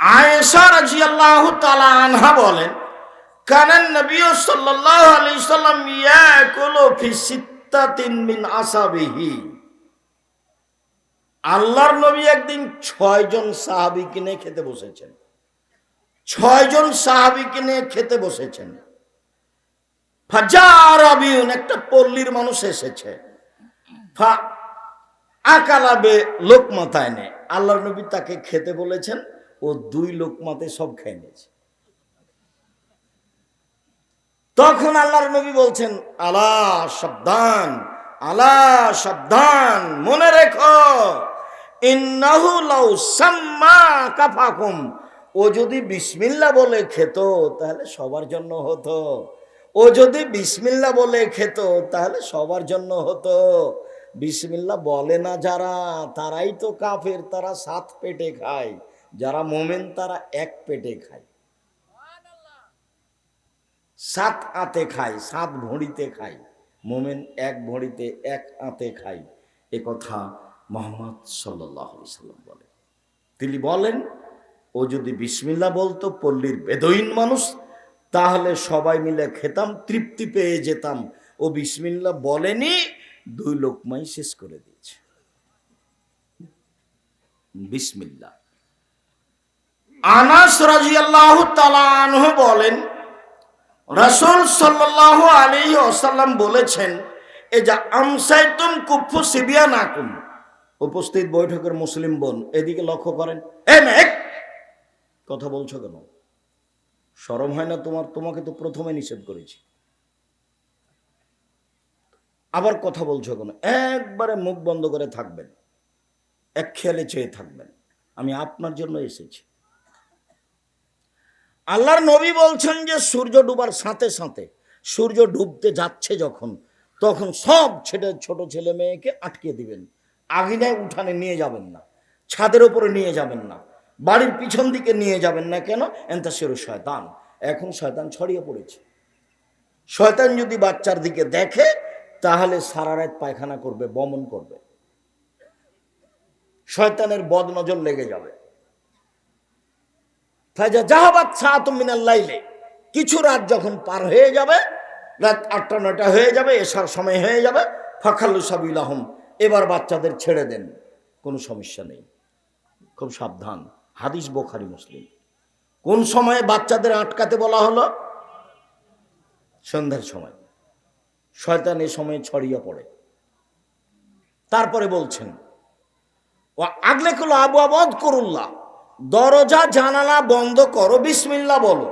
আয়েশা রাদিয়াল্লাহু তাআলা আনহা বলেন কানান নবী সাল্লাল্লাহু আলাইহি সাল্লাম ইয়াকুলু ফি সিত্তাতিন মিন আসাবিহি। আল্লাহর নবী একদিন ছয়জন সাহাবীকে নিয়ে খেতে বসেছেন। ছয়জন সাহাবীকে নিয়ে খেতে বসেছেন। ফাজার আবিউন একটা পল্লীর মানুষ এসেছে। ফা আকালাবে লোকমাতায় নে আল্লাহর নবী তাকে খেতে বলেছেন ও দুই লোকমাতে সব খেয়ে নিয়েছে। তখন আল্লাহর নবী বলছেন, আলা সাবধান আলা সাবধান, মনে রেখো কাফাকুম ও যদি বিসমিল্লা বলে খেত, তাহলে সবার জন্য হতো। ও যদি বিসমিল্লা বলে খেত, তাহলে সবার জন্য হতো। বিসমিল্লা বলে না যারা, তারাই তো কাফের, তারা সাত পেটে খায়। যারা মোমেন, তারা এক পেটে খায়। সাত আতে খায়, সাত ভড়িতে খায়। মোমেন এক ভড়িতে এক আতে খায়। এ কথা মোহাম্মদ সাল্লাম বলে তিনি বলেন, ও যদি বিসমিল্লা বলতো, পল্লীর বেদইন মানুষ, তাহলে সবাই মিলে খেতাম, তৃপ্তি পেয়ে যেতাম। ও বিসমিল্লা বলেনি দুই লোকমাই শেষ করে দিয়েছে। বিসমিল্লা আনাস রাজিয়াল্লাহু তাআলা আনহু বলেন, রাসূল সাল্লাল্লাহু আলাইহি ওয়াসাল্লাম বলেছেন এ যা আমসাইতুম কুফু সিবিয়ানাকুম। উপস্থিত বৈঠকের মুসলিম বোন, এদিকে লক্ষ্য করেন, এ মেঘ! কথা বলছো কেন? শরম হয় না তোমার? তোমাকে তো প্রথমে নিষেধ করেছি। আবার কথা বলছো কেন? একবারে মুখ বন্ধ করে থাকবেন। এক খেয়ালে চেয়ে থাকবেন। আমি আপনার জন্য এসেছি। আল্লাহর নবী বলছেন যে, সূর্য ডুবার সাথে সাথে সূর্য ডুবতে যাচ্ছে যখন, তখন সব ছেলে, ছোট ছেলে মেয়েকে আটকে দিবেন। আগিনায় উঠানে নিয়ে যাবেন না। ছাদের ওপরে নিয়ে যাবেন না। বাড়ির পিছন দিকে নিয়ে যাবেন না কেন? এনতা সেরো শয়তান। এখন শয়তান ছড়িয়ে পড়েছে। শয়তান যদি বাচ্চার দিকে দেখে তাহলে সারা রাত পায়খানা করবে, বমন করবে। শয়তানের বদ নজর লেগে যাবে। জাহাবাত সাত মিনাল্লাইলে কিছু রাত যখন পার হয়ে যাবে, রাত আটটা, নয়টা হয়ে যাবে এসার সময় হয়ে যাবে, ফাখাল্লু সাবিল আহম এবার বাচ্চাদের ছেড়ে দেন, কোনো সমস্যা নেই। খুব সাবধান। হাদিস বোখারি, মুসলিম। কোন সময়ে বাচ্চাদের আটকাতে বলা হলো? সন্ধ্যার সময়। শয়তান এ সময় ছড়িয়ে পড়ে। তারপরে বলছেন ও আগলে কলো আবু আবদ করুল্লাহ দরজা, জানালা বন্ধ করো বিসমিল্লা বলো।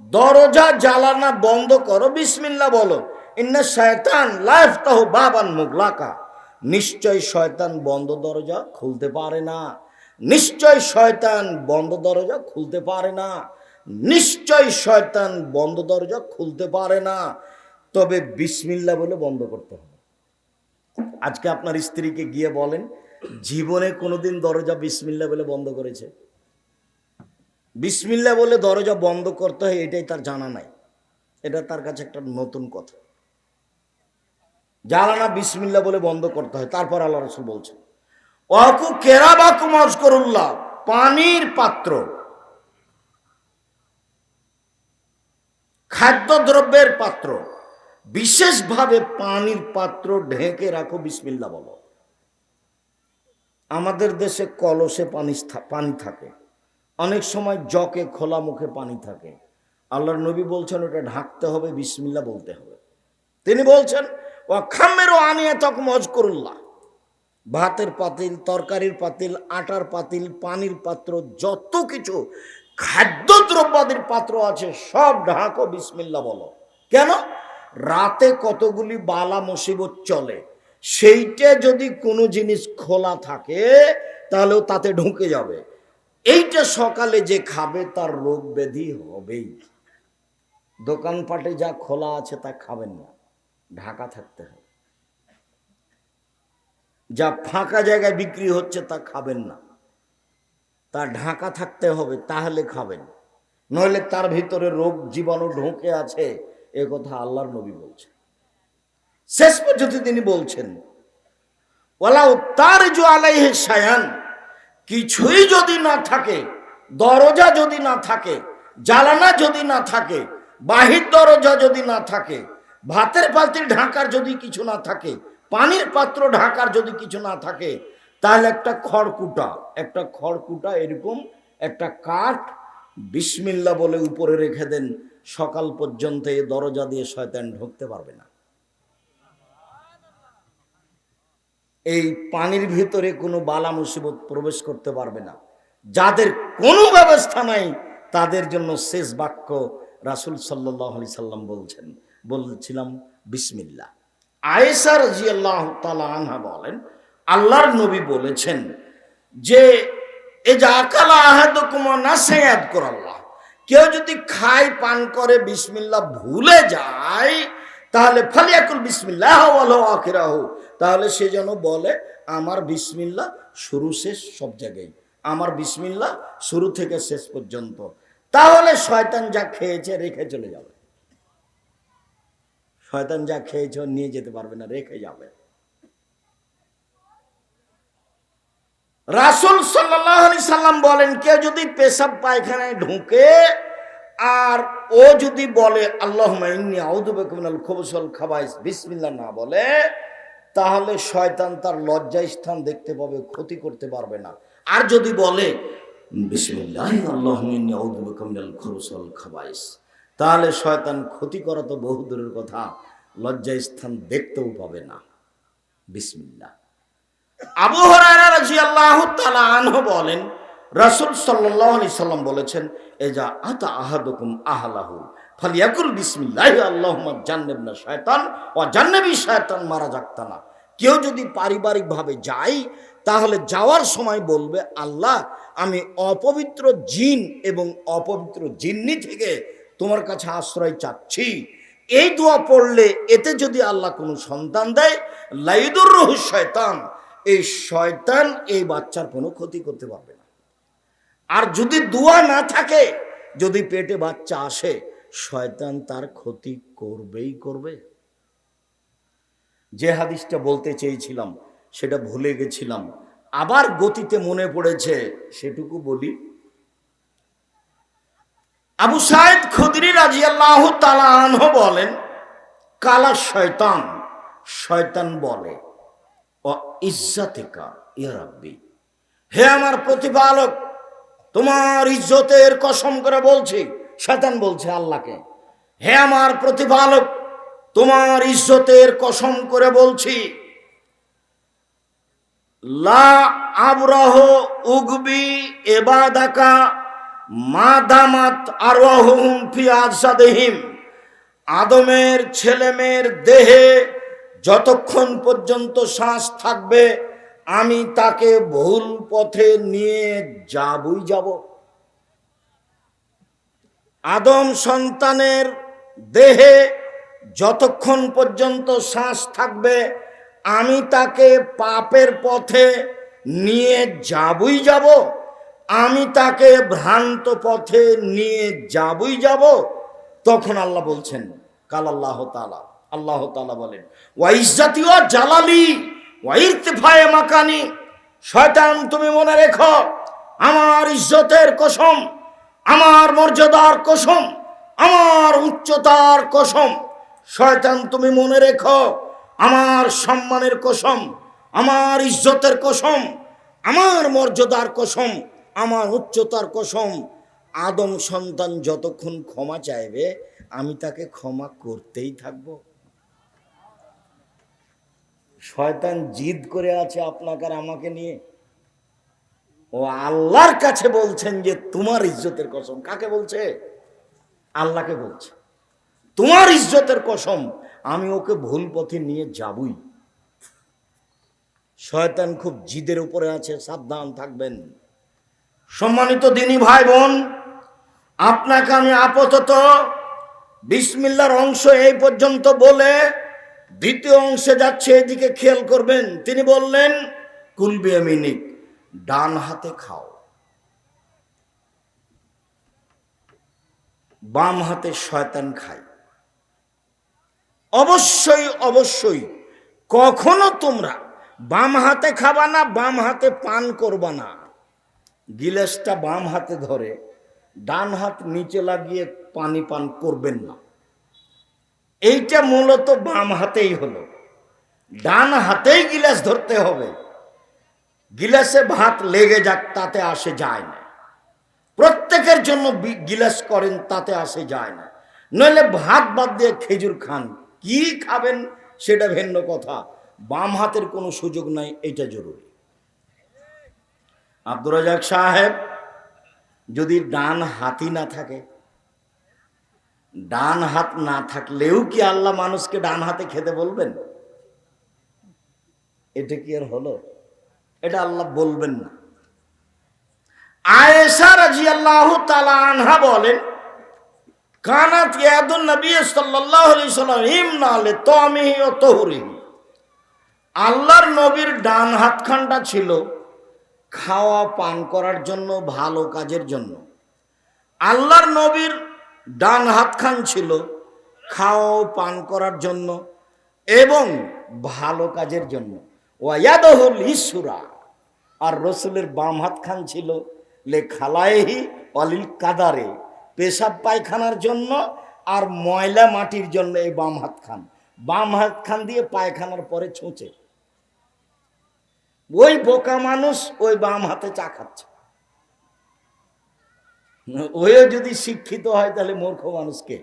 দরজা জ্বালানা বন্ধ করো বিসমিল্লা বলো। ইন্না শয়তান লাইফ তাহ বাবান মুগলাকা। নিশ্চয় শয়তান বন্ধ দরজা খুলতে পারে না। নিশ্চয় শয়তান বন্ধ দরজা খুলতে পারে না। নিশ্চয় শয়তান বন্ধ দরজা খুলতে পারে না। তবে বিসমিল্লা বলে বন্ধ করতে হবে। আজকে আপনার স্ত্রীকে গিয়ে বলেন, জীবনে কোনোদিন দরজা বিসমিল্লা বলে বন্ধ করেছে। বিসমিল্লা বলে দরজা বন্ধ করতে হয়, এটাই তার জানা নাই। এটা তার কাছে একটা নতুন কথা। জ্বালানা বিসমিল্লা বলে বন্ধ করতে হয়, তারপর আল্লাহ রসুল বলছেন অকু কেরাবা কুমাজ করুল্লাহ পানির পাত্র। খাদ্যদ্রব্যের পাত্র। বিশেষভাবে পানির পাত্র ঢেকে রাখো বিসমিল্লা বলো। আমাদের দেশে কলসে পানি পানি থাকে। অনেক সময় জকে খোলা মুখে পানি থাকে। আল্লাহর নবী বলছেন, ওটা ঢাকতে হবে বিসমিল্লা বলতে হবে। তিনি বলছেন ও খামেরও আনিয়ে তক মজ করুল্লাহ ভাতের পাতিল, তরকারির পাতিল, আটার পাতিল, পানির পাত্র, যত কিছু খাদ্যদ্রব্যাদির পাত্র আছে, সব ঢাকো বিসমিল্লা বলো। কেন? রাতে কতগুলি বালা মুসিবত চলে, সেইটা যদি কোনো জিনিস খোলা থাকে, তাহলেও তাতে ঢুকে যাবে। এইটা সকালে যে খাবে, তার রোগ ব্যাধি হবেই। দোকানপাটে যা খোলা আছে, তা খাবেন না। ঢাকা থাকতে হবে। যা ফাঁকা জায়গায় বিক্রি হচ্ছে, তা খাবেন না। তা ঢাকা থাকতে হবে, তাহলে খাবেন। নইলে তার ভিতরে রোগ জীবাণু ঢুকে আছে। এ কথা আল্লাহর নবী বলছেন। শেষ পর্যন্ত তিনি বলছেন ওলাও তার জো আলাইহে সায়ান কিছুই যদি না থাকে, দরজা যদি না থাকে জ্বালানা যদি না থাকে, বাহির দরজা যদি না থাকে, ভাতের পাত্রে ঢাকার যদি কিছু না থাকে, পানির পাত্র ঢাকার যদি কিছু না থাকে, তাহলে একটা খড়কুটা একটা খড়কুটা এরকম একটা কাঠ বিসমিল্লা বলে উপরে রেখে দেন সকাল পর্যন্ত এই দরজা দিয়ে শয়তান ঢুকতে পারবে না। এই পানির ভিতরে কোনো বালা মুসিবত প্রবেশ করতে পারবে না। যাদের কোনো ব্যবস্থা নাই, তাদের জন্য শেষ বাক্য রাসুল সাল্লাহ আলি সাল্লাম বলছেন। বলছিলাম বিসমিল্লা আয়েসা রাজি আল্লাহ আনহা বলেন, আল্লাহর নবী বলেছেন যে এ যা আকালা আহাদ কুমার না সেয়াদ কর আল্লাহ। কেউ যদি খায় পান করে বিসমিল্লা ভুলে যায়, তাহলে ফালিয়াকুল বিসমিল্লাহ আখিরাহ। তাহলে সে যেন বলে, আমার বিসমিল্লা শুরু শেষ সব জায়গায়। আমার বিসমিল্লা শুরু থেকে শেষ পর্যন্ত। তাহলে শয়তান যা খেয়েছে, রেখে চলে যাবে। শয়তান যা খেয়েছে, নিয়ে যেতে পারবে না, রেখে যাবে। রাসুল সাল্লাহ সাল্লাম বলেন, কেউ যদি পেশাব পায়খানায় ঢুকে আর ও যদি বলে আল্লাহ খবসল খাবাইস বিসমিল্লা না বলে, তাহলে শয়তান তার লজ্জা স্থান দেখতে পাবে, ক্ষতি করতে পারবে না। আর যদি বলে তাহলে শয়তান ক্ষতি করা তো বহু দূরের কথা লজ্জা স্থান দেখতেও পাবে না। বিসমিল্লা আবু তাআলা আনহু বলেন, রাসূল সাল্লাম বলেছেন, এজা জান্নাবি শয়তান মারা কেউ যদি পারিবারিকভাবে যায়, তাহলে যাওয়ার সময় বলবে, আল্লাহ, আমি অপবিত্র জিন এবং অপবিত্র জিন্নি থেকে তোমার কাছে আশ্রয় চাচ্ছি। এই দোয়া পড়লে এতে যদি আল্লাহ কোনো সন্তান দেয় লাইদুর রহু শয়তান এই শয়তান এই বাচ্চার কোনো ক্ষতি করতে পারবে না। আর যদি দোয়া না থাকে, যদি পেটে বাচ্চা আসে, শয়তান তার ক্ষতি করবেই করবে। যে হাদিসটা বলতে চেয়েছিলাম, সেটা ভুলে গেছিলাম। আবার গতিতে মনে পড়েছে, সেটুকু বলি। আবু সাইদ খুদরি রাজিয়াল্লাহ তালাহ বলেন, কালা শয়তান শয়তান বলে। ও ইজ্জাতিকা ইয়ারাব্বি হে আমার প্রতিপালক, তোমার ইজ্জতের কসম করে বলছি, শয়তান বলছে আল্লাহকে। হে আমার প্রতিপালক, তোমার ইজ্জতের কসম করে বলছি, লা আবরাহ উগবি এবাদাকা মাদামাত আরোহম ফি আজাদেহিম আদমের ছেলেমেয়ের দেহে যতক্ষণ পর্যন্ত শ্বাস থাকবে, আমি তাকে ভুল পথে নিয়ে যাবই যাব। আদম সন্তানের দেহে যতক্ষণ পর্যন্ত শ্বাস থাকবে, আমি তাকে পাপের পথে নিয়ে যাবই যাব। আমি তাকে ভ্রান্ত পথে নিয়ে যাবই যাব। তখন আল্লাহ বলছেন, কাল আল্লাহ তালা আল্লাহ তালা বলেন জালালি মাকানি, শয়তান তুমি মনে রেখো, আমার ইজ্জতের কসম, আমার মর্যাদার কসম, আমার উচ্চতার কসম, শয়তান তুমি মনে রেখো, আমার সম্মানের কসম, আমার ইজ্জতের কসম, আমার মর্যাদার কসম, আমার উচ্চতার কসম, আদম সন্তান যতক্ষণ ক্ষমা চাইবে, আমি তাকে ক্ষমা করতেই থাকব। শয়তান জিদ করে আছে আপনাকে আর আমাকে নিয়ে। ও আল্লাহর কাছে বলছেন যে, তোমার ইজ্জতের কসম। কাকে বলছে? আল্লাহকে বলছে। তোমার ইজ্জতের কসম, আমি ওকে ভুল পথে নিয়ে যাবই। শয়তান খুব জিদের উপরে আছে, সাবধান থাকবেন। সম্মানিত দিনী ভাই বোন আপনাকে আমি আপাতত বিসমিল্লার অংশ এই পর্যন্ত বলে দ্বিতীয় অংশে যাচ্ছে, এদিকে খেয়াল করবেন। তিনি বললেন কুলবি মিনিক ডান হাতে খাও। বাম হাতে শয়তান খায় অবশ্যই অবশ্যই, কখনো তোমরা বাম হাতে খাবা না, বাম হাতে পান করবা না। গিলাসটা বাম হাতে ধরে, ডান হাত নিচে লাগিয়ে পানি পান করবেন না। এইটা মূলত বাম হাতেই হলো। ডান হাতেই গিলাস ধরতে হবে। গিলাসে ভাত লেগে যাক, তাতে আসে যায় না। প্রত্যেকের জন্য গিলাস করেন, তাতে আসে যায় না। নইলে ভাত বাদ দিয়ে খেজুর খান। কি খাবেন সেটা ভিন্ন কথা। বাম হাতের কোনো সুযোগ নাই, এটা জরুরি। আব্দুর রাজাক সাহেব, যদি ডান হাতই না থাকে ডান হাত না থাকলেও কি আল্লাহ মানুষকে ডান হাতে খেতে বলবেন? এটা কি আর হলো? এটা আল্লাহ বলবেন না। আয়েশা রাদিয়াল্লাহু তাআলা আনহা বলেন, কানাত ইয়াদুন নবী সাল্লাল্লাহু আলাইহি সাল্লাম ইমনা লি তামিহি ও তাহরিহি। আল্লাহর নবীর ডান হাতখানটা ছিল খাওয়া পান করার জন্য, ভালো কাজের জন্য। আল্লাহর নবীর ডান হাতখান ছিল খাওয়া ও পান করার জন্য এবং ভালো কাজের জন্য। ওয়াদহুল ইসুরা আর রসুলের বাম হাত খান ছিল, লে খালায়েহি অলিল কাদারে, পেশাব পায়খানার জন্য আর ময়লা মাটির জন্য এই বাম হাত খান বাম হাত খান দিয়ে পায়খানার পরে ছুঁচে। ওই বোকা মানুষ ওই বাম হাতে চা খাচ্ছে। ওয়ে যদি শিক্ষিত হয় তাহলে মূর্খ মানুষকে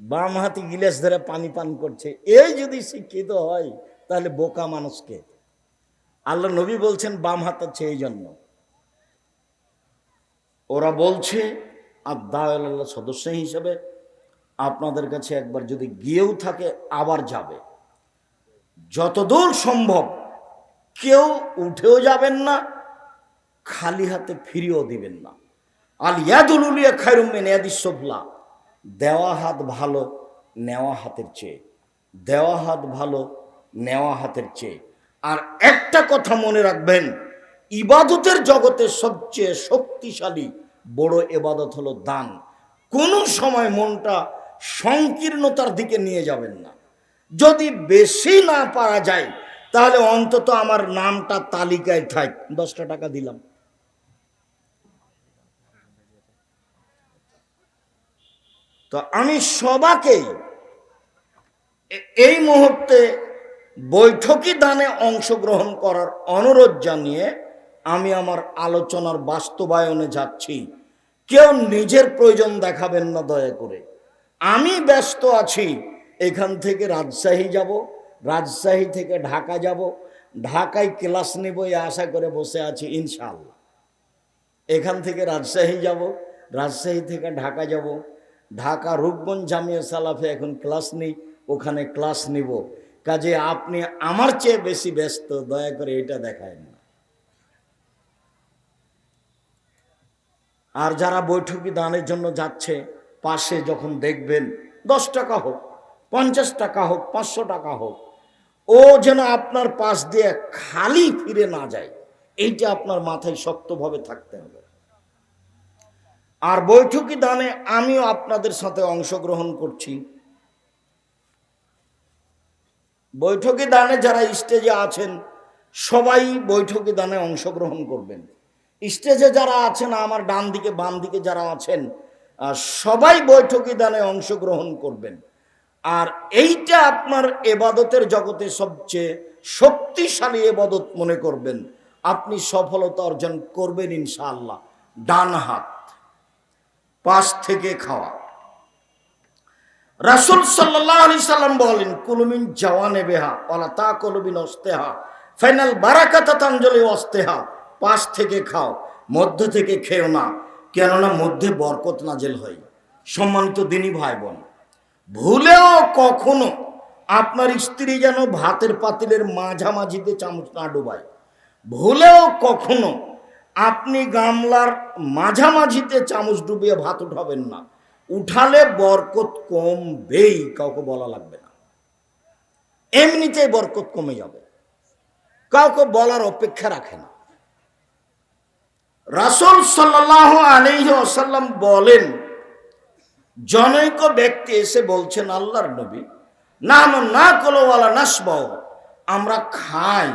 বাম হাতে গিলাস ধরে পানি পান করছে। এই যদি শিক্ষিত হয়, তাহলে বোকা মানুষকে আল্লাহ নবী বলছেন, বাম হাত আছে এই জন্য। ওরা বলছে আদাল্লাহ সদস্য হিসেবে আপনাদের কাছে একবার যদি গিয়েও থাকে, আবার যাবে। যতদূর সম্ভব, কেউ উঠেও যাবেন না খালি হাতে ফিরিয়েও দিবেন না। আল ইয়াদুলিয়া খায়রুমেন ইয়াদিসবলা দেওয়া হাত ভালো, নেওয়া হাতের চেয়ে। দেওয়া হাত ভালো, নেওয়া হাতের চেয়ে। আর একটা কথা মনে রাখবেন, ইবাদতের জগতে সবচেয়ে শক্তিশালী, বড় এবাদত হলো দান। কোনো সময় মনটা সংকীর্ণতার দিকে নিয়ে যাবেন না। যদি বেশি না পারা যায়, তাহলে অন্তত আমার নামটা তালিকায় থাক। দশটা টাকা দিলাম। তো আমি সবাকেই এই মুহূর্তে বৈঠকি দানে অংশগ্রহণ করার অনুরোধ জানিয়ে আমি আমার আলোচনার বাস্তবায়নে যাচ্ছি। কেউ নিজের প্রয়োজন দেখাবেন না দয়া করে। আমি ব্যস্ত আছি। এখান থেকে রাজশাহী যাব, রাজশাহী থেকে ঢাকা যাব। ঢাকায় ক্লাস নেব এই আশা করে বসে আছি ইনশাআল্লাহ। এখান থেকে রাজশাহী যাব, রাজশাহী থেকে ঢাকা যাব। ঢাকা রূপগঞ্জ জামিয়া সালাফে এখন ক্লাস নেই, ওখানে ক্লাস নিব। কাজে আপনি আমার চেয়ে বেশি ব্যস্ত, দয়া করে এটা দেখায় না। আর যারা বৈঠকি দানের জন্য যাচ্ছে, পাশে যখন দেখবেন, দশ টাকা হোক, পঞ্চাশ টাকা হোক, পাঁচশো টাকা হোক, ও যেন আপনার পাশ দিয়ে খালি ফিরে না যায়, এইটা আপনার মাথায় শক্তভাবে থাকতে হবে। আর বৈঠকি দানে আমিও আপনাদের সাথে অংশগ্রহণ করছি। বৈঠকি দানে যারা স্টেজে আছেন, সবাই বৈঠকি দানে অংশগ্রহণ করবেন। স্টেজে যারা আছেন, আমার ডান দিকে বাম দিকে যারা আছেন সবাই বৈঠকি দানে অংশগ্রহণ করবেন। আর এইটা আপনার এবাদতের জগতে সবচেয়ে শক্তিশালী এবাদত মনে করবেন। আপনি সফলতা অর্জন করবেন ইনশাআল্লাহ। ডান হাত। পাশ থেকে খাওয়া। রাসুল সাল্লাম বলেন, কুলুমিন জওয়ানে বেহা ওলা তা কলুমিন অস্তেহা ফাইনাল বারাকাতা তাঞ্জলি অস্তেহা পাশ থেকে খাও, মধ্য থেকে খেও না, কেননা মধ্যে বরকত নাজেল হয়। সম্মানিত দিনী ভাই বোন ভুলেও কখনো আপনার স্ত্রী যেন ভাতের পাতিলের মাঝামাঝিতে চামচ না ডুবায়। ভুলেও কখনো আপনি গামলার মাঝামাঝিতে চামচ ডুবিয়ে ভাত উঠাবেন না। উঠালে বরকত কমবেই, কাউকে বলা লাগবে না। এমনিতেই বরকত কমে যাবে। কাউকে বলার অপেক্ষা রাখে না। রাসুল সাল্লাহ আলহি আসাল্লাম বলেন, জনৈক ব্যক্তি এসে বলছেন, আল্লাহর নবী না না কলোওয়ালা নাসবাও আমরা খাই,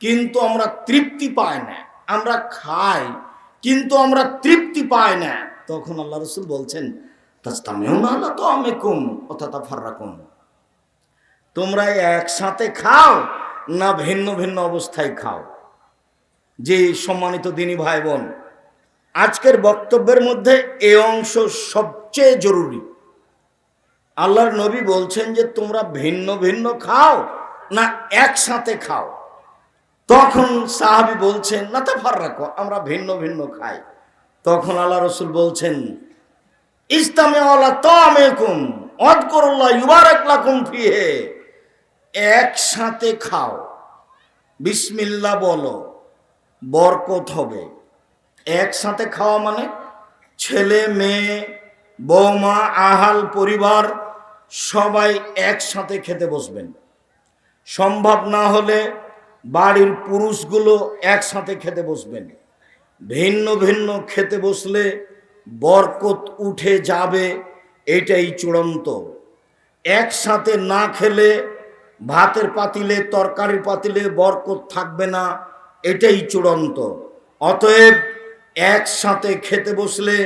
কিন্তু আমরা তৃপ্তি পাই না। আমরা খাই, কিন্তু আমরা তৃপ্তি পাই না। তখন আল্লাহ রসুল বলছেন তোমরা একসাথে খাও না ভিন্ন ভিন্ন অবস্থায় খাও। যে সম্মানিত দিনী ভাই বোন আজকের বক্তব্যের মধ্যে এ অংশ সবচেয়ে জরুরি। আল্লাহর নবী বলছেন যে, তোমরা ভিন্ন ভিন্ন খাও না একসাথে খাও। তখন সাহাবি বলছেন, না তা ফার রাখো আমরা ভিন্ন ভিন্ন খাই। তখন আল্লাহ রসুল বলছেন লাকুম ফিহে। একসাথে খাও। বিসমিল্লা বলো, বরকত হবে। একসাথে খাওয়া মানে? ছেলে, মেয়ে, বৌমা, আহাল, পরিবার, সবাই একসাথে খেতে বসবেন। সম্ভব না হলে বাড়ির পুরুষগুলো একসাথে খেতে বসবেন। ভিন্ন ভিন্ন খেতে বসলে বরকত উঠে যাবে, এটাই চূড়ান্ত। একসাথে না খেলে ভাতের পাতিলে, তরকারির পাতিলে বরকত থাকবে না, এটাই চূড়ান্ত। অতএব একসাথে খেতে বসলে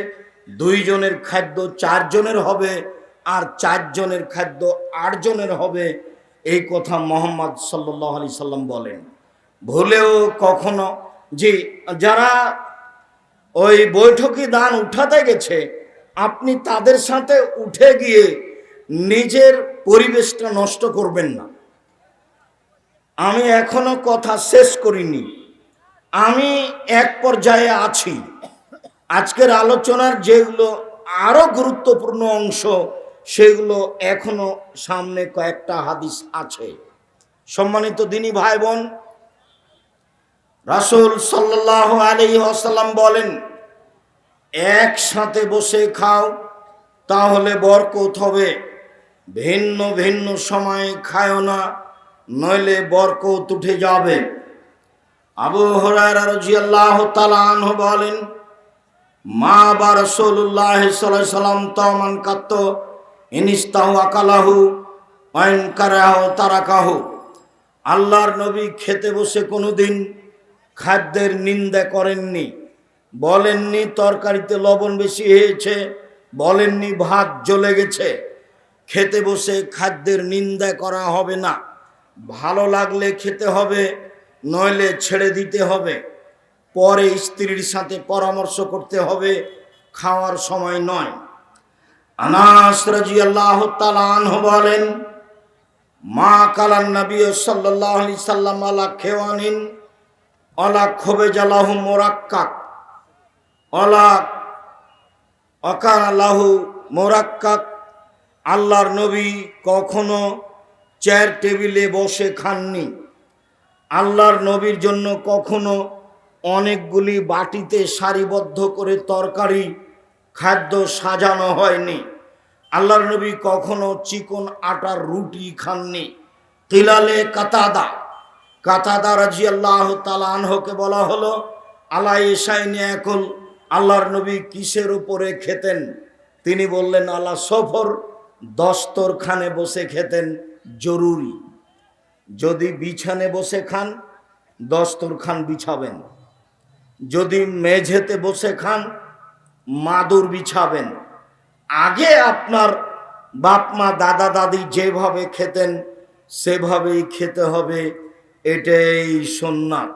দুইজনের খাদ্য চারজনের হবে, আর চারজনের খাদ্য আটজনের হবে এই কথা মোহাম্মদ সাল্লাহ আলি সাল্লাম বলেন। ভুলেও কখনো যে যারা ওই বৈঠকি দান উঠাতে গেছে, আপনি তাদের সাথে উঠে গিয়ে নিজের পরিবেশটা নষ্ট করবেন না। আমি এখনও কথা শেষ করিনি। আমি এক পর্যায়ে আছি। আজকের আলোচনার যেগুলো আরও গুরুত্বপূর্ণ অংশ সেগুলো এখনও সামনে কয়েকটা হাদিস আছে। সম্মানিত দিনী ভাই বোন রাসুল সাল্লাহ আলী আসাল্লাম বলেন, একসাথে বসে খাও, তাহলে বরকত হবে। ভিন্ন ভিন্ন সময়ে খায় না, নইলে বরকত উঠে যাবে। আবু তাআলা আনহু বলেন, মা বা আলাইহি সাল্লাম তামান কাত্ত ইনিস্তাহু আকালাহু কারাহু তারাকাহু। আল্লাহর নবী খেতে বসে কোনোদিন খাদ্যের নিন্দা করেননি, বলেননি তরকারিতে লবণ বেশি হয়েছে, বলেননি ভাত জ্বলে গেছে। খেতে বসে খাদ্যের নিন্দা করা হবে না, ভালো লাগলে খেতে হবে, নইলে ছেড়ে দিতে হবে। পরে স্ত্রীর সাথে পরামর্শ করতে হবে, খাওয়ার সময় নয়। আনাস রাজি আল্লাহ তালাহ বলেন, মা কালান নবী সাল্লাহ আলি সাল্লাম আলা খেওয়ানিন অলা খবে জালাহু মোরাক্কাক অলা অকান আল্লাহু মোরাক্কাক, আল্লাহর নবী কখনো চেয়ার টেবিলে বসে খাননি, আল্লাহর নবীর জন্য কখনো অনেকগুলি বাটিতে সারিবদ্ধ করে তরকারি খাদ্য সাজানো হয়নি। আল্লাহর নবী কখনো চিকন আটার রুটি খাননি। তিলালে কাতাদা। কাতাদা রাজি আল্লাহ তালানহকে বলা হলো আল্লাহ এসাইনি এখন আল্লাহর নবী কিসের উপরে খেতেন? তিনি বললেন, আল্লাহ সফর দস্তরখানে বসে খেতেন, জরুরি। যদি বিছানে বসে খান, দস্তরখান বিছাবেন। যদি মেঝেতে বসে খান মাদুর বিছাবেন। আগে আপনার বাপ, মা, দাদা, দাদি যেভাবে খেতেন, সেভাবেই খেতে হবে, এটাই সন্ন্যাত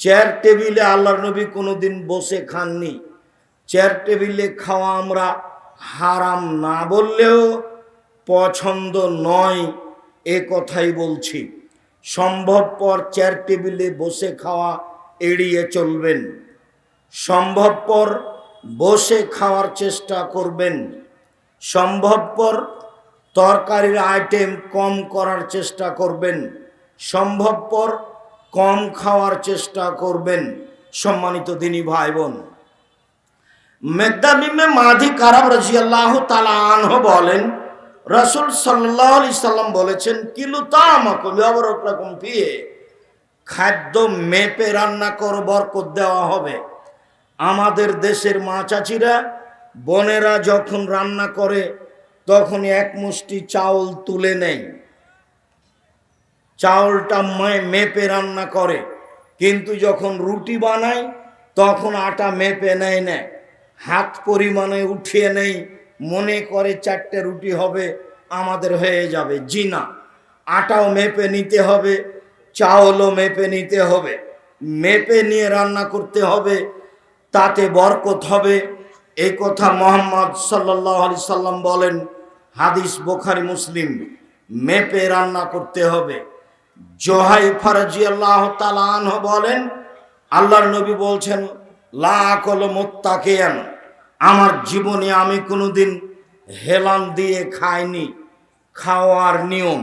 চেয়ার টেবিলে আল্লাহর নবী কোনোদিন বসে খাননি। চেয়ার টেবিলে খাওয়া আমরা হারাম না বললেও পছন্দ নয়, এ কথাই বলছি। সম্ভবপর চেয়ার টেবিলে বসে খাওয়া এড়িয়ে চলবেন। সম্ভবপর বসে খাওয়ার চেষ্টা করবেন। সম্ভবপর তরকারির আইটেম কম করার চেষ্টা করবেন। সম্ভবপর কম খাওয়ার চেষ্টা করবেন, সম্মানিত দিনী ভাই বোন মেঘদাবিমে মাধি কারাব রাজিয়াল্লাহ তালা আনহ বলেন, রসুল সাল্লাহ আলি সাল্লাম বলেছেন, কিলু তামাকুম রকম ফিয়ে খাদ্য মেপে রান্না কর, বরকত দেওয়া হবে। আমাদের দেশের মা চাচিরা, বোনেরা যখন রান্না করে তখন এক মুষ্টি চাউল তুলে নেয়। চাউলটা মেপে রান্না করে, কিন্তু যখন রুটি বানাই তখন আটা মেপে নেয় না। হাত পরিমাণে উঠিয়ে নেই, মনে করে চারটে রুটি হবে, আমাদের হয়ে যাবে জি না আটাও মেপে নিতে হবে, চাউলও মেপে নিতে হবে। মেপে নিয়ে রান্না করতে হবে তাতে বরকত হবে। এই কথা মোহাম্মদ সাল্লাহ আলি সাল্লাম বলেন, হাদিস বোখারি, মুসলিম, মেপে রান্না করতে হবে। জোহাই ফারাজি আল্লাহ তালাহ বলেন, আল্লাহর নবী বলছেন লাকল মোত্তাকেয়ান, আমার জীবনে আমি কোনোদিন হেলান দিয়ে খাইনি, খাওয়ার নিয়ম।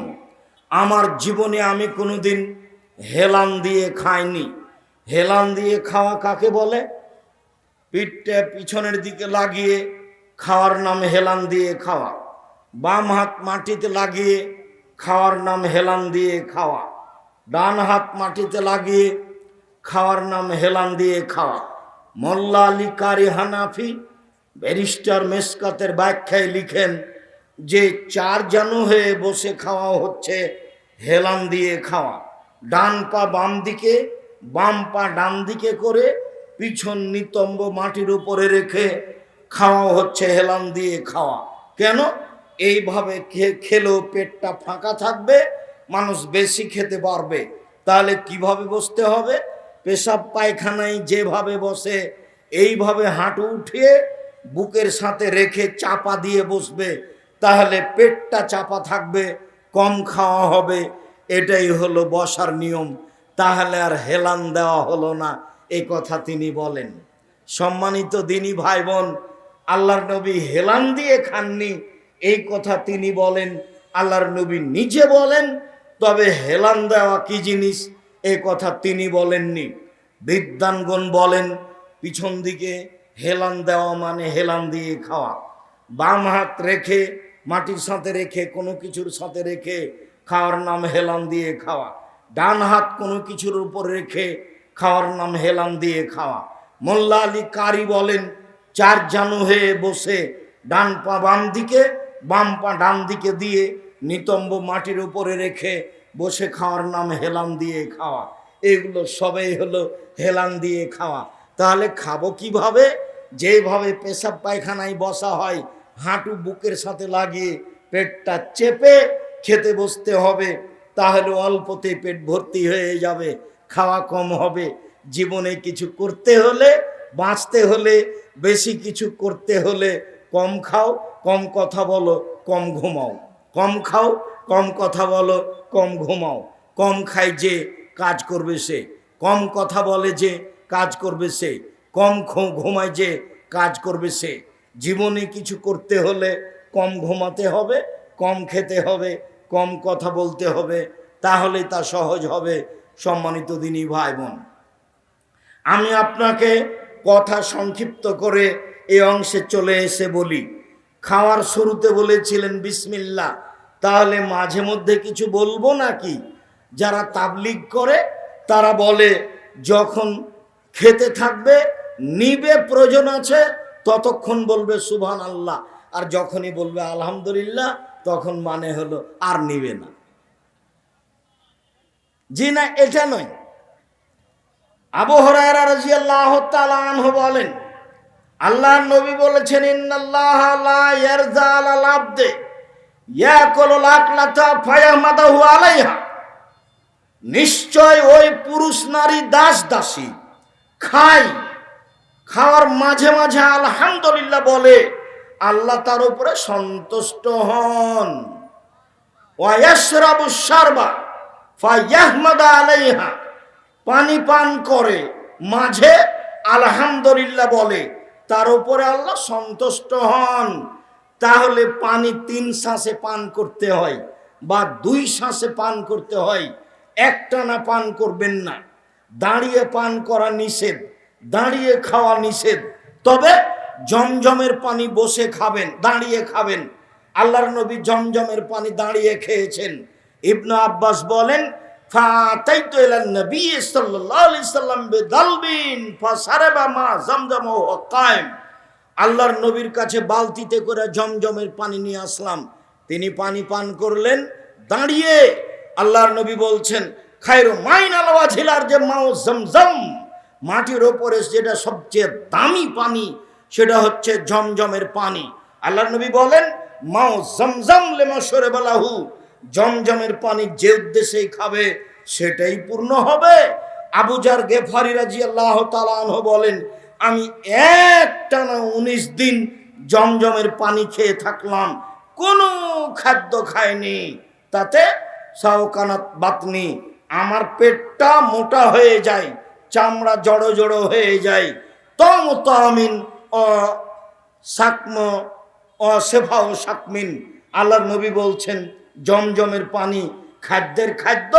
আমার জীবনে আমি কোনোদিন হেলান দিয়ে খাইনি। হেলান দিয়ে খাওয়া কাকে বলে? পিঠটা পিছনের দিকে লাগিয়ে খাওয়ার নাম হেলান দিয়ে খাওয়া। বাম হাত মাটিতে লাগিয়ে খাওয়ার নাম হেলান দিয়ে খাওয়া। ডান হাত মাটিতে লাগিয়ে খাওয়ার নাম হেলান দিয়ে খাওয়া। মোল্লা আলী কারি হানাফি ব্যারিস্টার মেসকাতের ব্যাখ্যায় লিখেন, যে চার জানু হয়ে বসে খাওয়া হচ্ছে, হেলান দিয়ে খাওয়া। ডান পা বাম দিকে, বাম পা ডান দিকে করে পিছন নিতম্ব মাটির উপরে রেখে খাওয়া হচ্ছে, হেলান দিয়ে খাওয়া। কেন? এইভাবে খেলেও পেটটা ফাঁকা থাকবে, মানুষ বেশি খেতে পারবে। তাহলে কীভাবে বসতে হবে? পেশাব পায়খানায় যেভাবে বসে, এইভাবে হাঁটু উঠিয়ে বুকের সাথে রেখে চাপা দিয়ে বসবে, তাহলে পেটটা চাপা থাকবে, কম খাওয়া হবে। এটাই হলো বসার নিয়ম। তাহলে আর হেলান দেওয়া হলো না। এই কথা তিনি বলেন। সম্মানিত দিনী ভাই বোন আল্লাহর নবী হেলান দিয়ে খাননি, এই কথা তিনি বলেন। আল্লাহর নবী নিজে বলেন, তবে হেলান দেওয়া কি জিনিস? এ কথা তিনি বলেননি। বিদ্যানগণ বলেন, পিছন দিকে হেলান দেওয়া মানে হেলান দিয়ে খাওয়া। বাম হাত রেখে, মাটির সাথে রেখে, কোনো কিছুর সাথে রেখে খাওয়ার নাম হেলান দিয়ে খাওয়া। ডান হাত কোনো কিছুর উপর রেখে খাওয়ার নাম হেলান দিয়ে খাওয়া। মোল্লা আলী কারি বলেন, চার জানু হয়ে বসে ডান পা বাম দিকে, বাম পা ডান দিকে দিয়ে নিতম্ব মাটির উপরে রেখে বসে খাওয়ার নাম হেলান দিয়ে খাওয়া। এগুলো সবই হলো হেলান দিয়ে খাওয়া। তাহলে খাব কীভাবে? যেভাবে পেশাব পায়খানায় বসা হয়, হাঁটু বুকের সাথে লাগিয়ে পেটটা চেপে খেতে বসতে হবে, তাহলে অল্পতে পেট ভর্তি হয়ে যাবে। খাওয়া কম হবে। জীবনে কিছু করতে হলে, বাঁচতে হলে, বেশি কিছু করতে হলে কম খাও, কম কথা বলো, কম ঘুমাও। কম খাও, কম কথা বলো, কম ঘুমাও। কম খায় যে, কাজ করবে সে। কম কথা বলে যে, কাজ করবে সে। কম ঘুমায় যে, কাজ করবে সে। জীবনে কিছু করতে হলে কম ঘুমাতে হবে, কম খেতে হবে, কম কথা বলতে হবে, তাহলে তা সহজ হবে। সম্মানিত দিনী ভাই বোন, আমি আপনাকে কথা সংক্ষিপ্ত করে এই অংশে চলে এসে বলি। খাওয়ার শুরুতে বলেছিলেন বিসমিল্লা তাহলে মাঝে মধ্যে কিছু বলব নাকি? যারা তাবলিগ করে, তারা বলে, যখন খেতে থাকবে, নিবে, প্রয়োজন আছে, ততক্ষণ বলবে সুবহান আল্লাহ আর যখনই বলবে আলহামদুলিল্লাহ, তখন মানে হলো আর নিবে না। জি না এটা নয়। আবু হরায়রা আনহু বলেন আল্লাহ নবী বলেছেন আলাইহা। নিশ্চয় ওই পুরুষ নারী দাস দাসী, খায়। খাওয়ার মাঝে মাঝে আলহামদুলিল্লাহ বলে, আল্লাহ তার উপরে সন্তুষ্ট হন। ওয়াশরাবু শারবা আলাইহা। পানি পান করে, মাঝে আলহামদুলিল্লাহ বলে, তার উপরে আল্লাহ সন্তুষ্ট হন। তাহলে পানি তিন শ্বাসে পান করতে হয় বা দুই শ্বাসে পান করতে হয়। একটানা পান করবেন না। দাঁড়িয়ে পান করা নিষেধ, দাঁড়িয়ে খাওয়া নিষেধ। তবে জমজমের পানি বসে খাবেন, দাঁড়িয়ে খাবেন। আল্লাহর নবী জমজমের পানি দাঁড়িয়ে খেয়েছেন। ইবনু আব্বাস বলেন, ফাতাইতু ইলান নবী সাল্লাল্লাহু আলাইহি সাল্লাম বিদালবিন ফাসারাবা মা জমজম ওয়া আল্লাহর নবীর কাছে বালতিতে করে জমজমের পানি নিয়ে আসলাম। তিনি পানি পান করলেন, দাঁড়িয়ে আল্লাহর নবী বলছেন, খায়রু মাইন আলওয়া ঝিলার যে মাও জমজম। মাটির ওপরে যেটা সবচেয়ে দামি পানি, সেটা হচ্ছে জমজমের পানি। আল্লাহ নবী বলেন মাও জমজম লেমা সরে বলাহু জমজমের পানি যে উদ্দেশ্যেই খাবে, সেটাই পূর্ণ হবে। আবুজার গেফারি রাজি আল্লাহ তালাহ বলেন, আমি এক টানা উনিশ দিন জমজমের পানি খেয়ে থাকলাম, কোনো খাদ্য খায়নি তাতে সাউকানাত বাতনি, আমার পেটটা মোটা হয়ে যায়, চামড়া জড়ো জড়ো হয়ে যায়। তম তামিন অ সাকম, অ সেফা ও সাকমিন। আল্লাহ নবী বলছেন জমজমের পানি, খাদ্যের খাদ্য,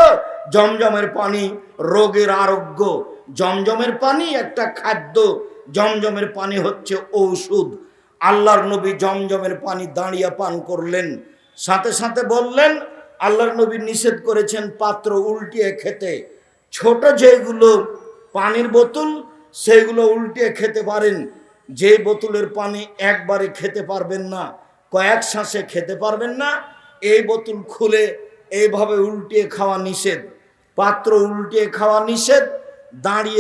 জমজমের পানি, রোগের আরোগ্য। জমজমের পানি একটা খাদ্য, জমজমের পানি হচ্ছে ঔষধ। আল্লাহর নবী জমজমের পানি দাঁড়িয়ে পান করলেন। সাথে সাথে বললেন, আল্লাহর নবী নিষেধ করেছেন পাত্র উল্টিয়ে খেতে। ছোট যেগুলো পানির বোতল, সেগুলো উল্টিয়ে খেতে পারেন। যে বোতলের পানি একবারে খেতে পারবেন না, কয়েক শ্বাসে খেতে পারবেন না এই বোতল খুলে এইভাবে উল্টিয়ে খাওয়া নিষেধ। পাত্র উল্টিয়ে খাওয়া নিষেধ দাঁড়িয়ে